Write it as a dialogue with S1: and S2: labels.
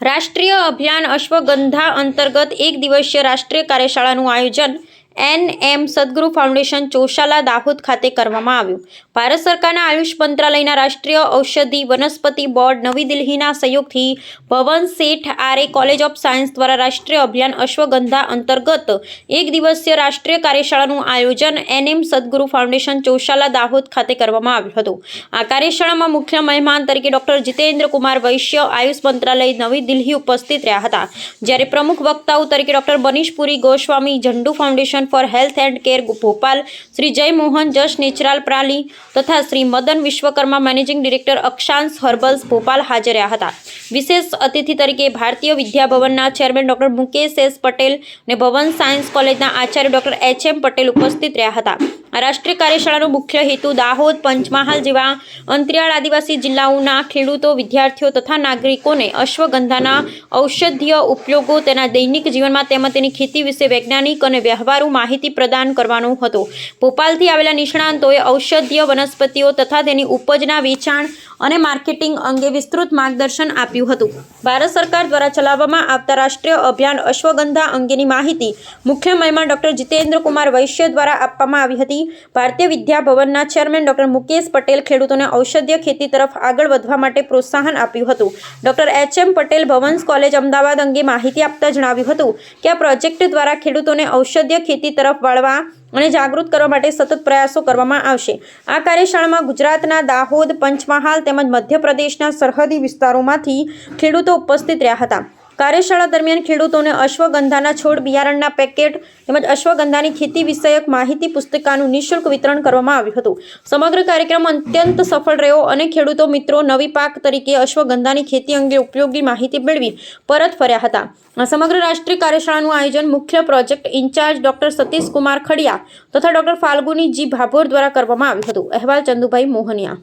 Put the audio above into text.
S1: રાષ્ટ્રીય અભિયાન અશ્વગંધા અંતર્ગત એક દિવસીય રાષ્ટ્રીય કાર્યશાળાનું આયોજન એન એમ સદગુરુ ફાઉન્ડેશન ચોશાલા દાહોદ ખાતે કરવામાં આવ્યું. ભારત સરકારના આયુષ મંત્રાલયના રાષ્ટ્રીય ઔષધિ વનસ્પતિ બોર્ડ નવી દિલ્હીના સહયોગથી ભવન શેઠ આરે કોલેજ ઓફ સાયન્સ દ્વારા રાષ્ટ્રીય અભિયાન અશ્વગંધા અંતર્ગત એક દિવસીય રાષ્ટ્રીય કાર્યશાળાનું આયોજન એન એમ સદગુરુ ફાઉન્ડેશન ચોશાલા દાહોદ ખાતે કરવામાં આવ્યું હતું. આ કાર્યશાળામાં મુખ્ય મહેમાન તરીકે ડોક્ટર જીતેન્દ્ર કુમાર વૈશ્ય આયુષ મંત્રાલય નવી દિલ્હી ઉપસ્થિત રહ્યા હતા. જ્યારે પ્રમુખ વક્તાઓ તરીકે doctor Banishpuri Goswami, Zandu foundation for health and care Bhopal, Shri Jay Mohan Jash natural પ્રાલી તથા Shri Madan Vishwakarma managing director Akshansh herbals Bhopal હાજર રહ્યા હતા. વિશેષ અતિથિ તરીકે Bharatiya વિદ્યાભવનના chairman doctor Mukesh S Patel અને ભવન સાયન્સ કોલેજના Acharya doctor H M Patel ઉપસ્થિત રહ્યા હતા. આ રાષ્ટ્રીય કાર્યશાળાનો મુખ્ય હેતુ દાહોદ, પંચમહાલ જેવા અંતરિયાળ આદિવાસી જિલ્લાઓના ખેડૂતો, વિદ્યાર્થીઓ તથા નાગરિકોને અશ્વગંધાના ઔષધીય ઉપયોગો તેના દૈનિક જીવનમાં તેમજ તેની ખેતી વિશે વૈજ્ઞાનિક અને વ્યવહારુ માહિતી પ્રદાન કરવાનો હતો. ભોપાલથી આવેલા નિષ્ણાંતોએ ઔષધીય વનસ્પતિઓ તથા તેની ઉપજના વેચાણ અને માર્કેટિંગ અંગે વિસ્તૃત માર્ગદર્શન આપ્યું હતું. ભારત સરકાર દ્વારા ચલાવવામાં આવતા રાષ્ટ્રીય અભિયાન અશ્વગંધા અંગેની માહિતી મુખ્ય મહેમાન ડોક્ટર જીતેન્દ્ર કુમાર વૈશ્ય દ્વારા આપવામાં આવી હતી. ભારતીય વિદ્યા ભવનના ચેરમેન ડોક્ટર મુકેશ પટેલ ખેડૂતોને ઔષધીય ખેતી તરફ આગળ વધવા માટે પ્રોત્સાહન આપ્યું હતું. Doctor H M Patel Bhavans college Ahmedabad અંગે માહિતી આપતા જણાવ્યું હતું કે આ પ્રોજેક્ટ દ્વારા ખેડૂતોને ઔષધીય ખેતી તરફ વળવા અને જાગૃત કરવા માટે સતત પ્રયાસો કરવામાં આવશે. આ કાર્યશાળામાં ગુજરાતના દાહોદ, પંચમહાલ તેમજ મધ્યપ્રદેશના સરહદી વિસ્તારોમાંથી ખેડૂતો ઉપસ્થિત રહ્યા હતા. કાર્યશાળા દરમિયાન ખેડૂતોને અશ્વગંધાના છોડ, બિયારણના પેકેટ તેમજ અશ્વગંધાની ખેતી વિષયક માહિતી પુસ્તિકાનું નિઃશુલ્ક વિતરણ કરવામાં આવ્યું હતું. સમગ્ર કાર્યક્રમ અત્યંત સફળ રહ્યો અને ખેડૂતો મિત્રો નવી પાક તરીકે અશ્વગંધાની ખેતી અંગે ઉપયોગી માહિતી મેળવી પરત ફર્યા હતા. સમગ્ર રાષ્ટ્રીય કાર્યશાળાનું આયોજન મુખ્ય project incharge doctor Satish Kumar Khadia તથા ડોક્ટર ફાલ્ગુની જી ભાભોર દ્વારા કરવામાં આવ્યું હતું. અહેવાલ ચંદુભાઈ મોહનિયા.